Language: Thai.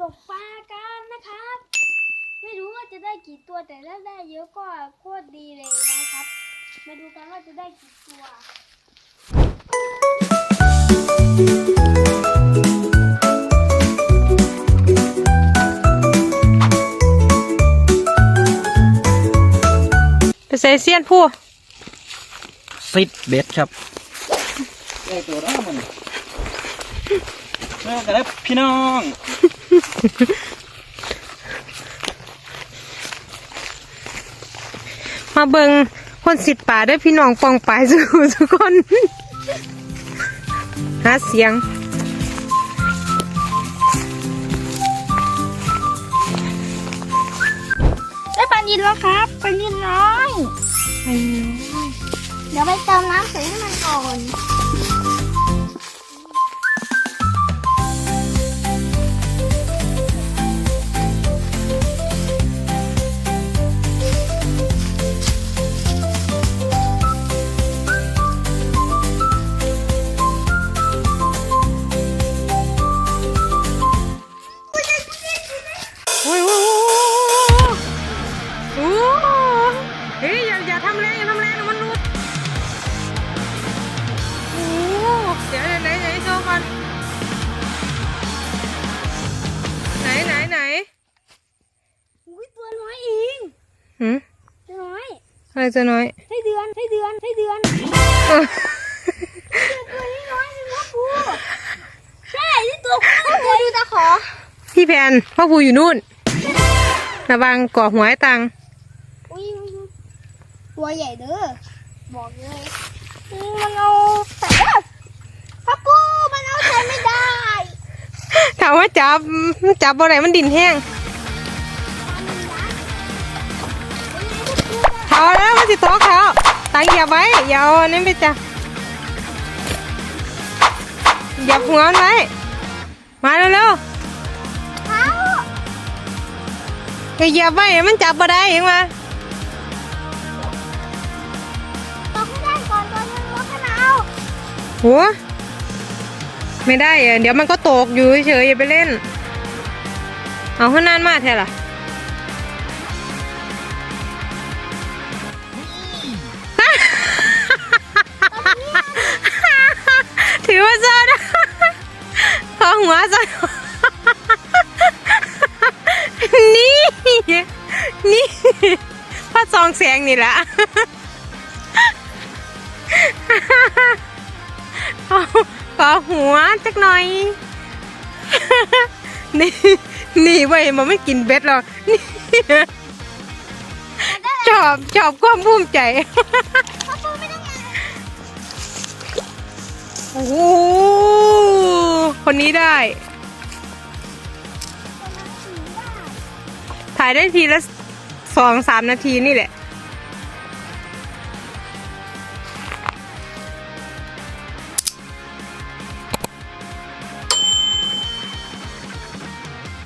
ตกปลากันนะครับ ไม่รู้ว่าจะได้กี่ตัวแต่ถ้าได้เยอะก็โคตรดีเลยนะครับ มาดูกันว่าจะได้กี่ตัวไปใส่เสี้ยนผู้ซิดเบ็ดครับได้ตัวแล้วมันมากันแล้วพี่น้อง มาเบิงคนสิทธิ์ป่าเด้วยพี่น้องปองปายสุทุกคน หาเสียง ได้ปลานินแล้วครับปลานินน้อย เดี๋ยวไปเติมน้ำใส่ให้มันก่อน น้อยเองหืมตัวน้อยอะไรจะน้อยไส้เดือนไส้เดือนไส้เดือนตัวนี้น้อยเป็นพ่อปูใช่ที่ตัวพ่อปูดูตะขอพี่แพนพ่อภูอยู่นู่นระวังก่อหัวไอ้ตังอุ้ยตัวใหญ่เด้อบอกเลยอืมมันเอาใส่ได้พ่อปูมันเอาใส่ไม่ได้ถามว่าจับมันจับอะไรมันดินแห้ง แล้วมันสิตอกเขาตังอย่าไว้อย่าเอาอันนี้ไปจับอย่าหัวมันไว้มาเร็วเขาๆอย่าเหยียบไว้มันจับบ่ได้เห็นไหมตกให้ได้ก่อนตัวนึงแล้วค่อยมาเอาหัวไม่ได้อะเดี๋ยวมันก็ตกอยู่เฉยๆอย่าไปเล่น เอาข้างนานมากแท้ล่ะ ซะ นี่ นี่พระซองแสงนี่แหละขอขอหัวจักหน่อย นี่ นี่เว้ยมันไม่กินเบ็ดหรอกนี่ชอบชอบความภูมิใจพ่อปูไม่ต้องไงโอ้โห คนนี้ได้ ถ่ายได้ทีละสองสามนาทีนี่แหละ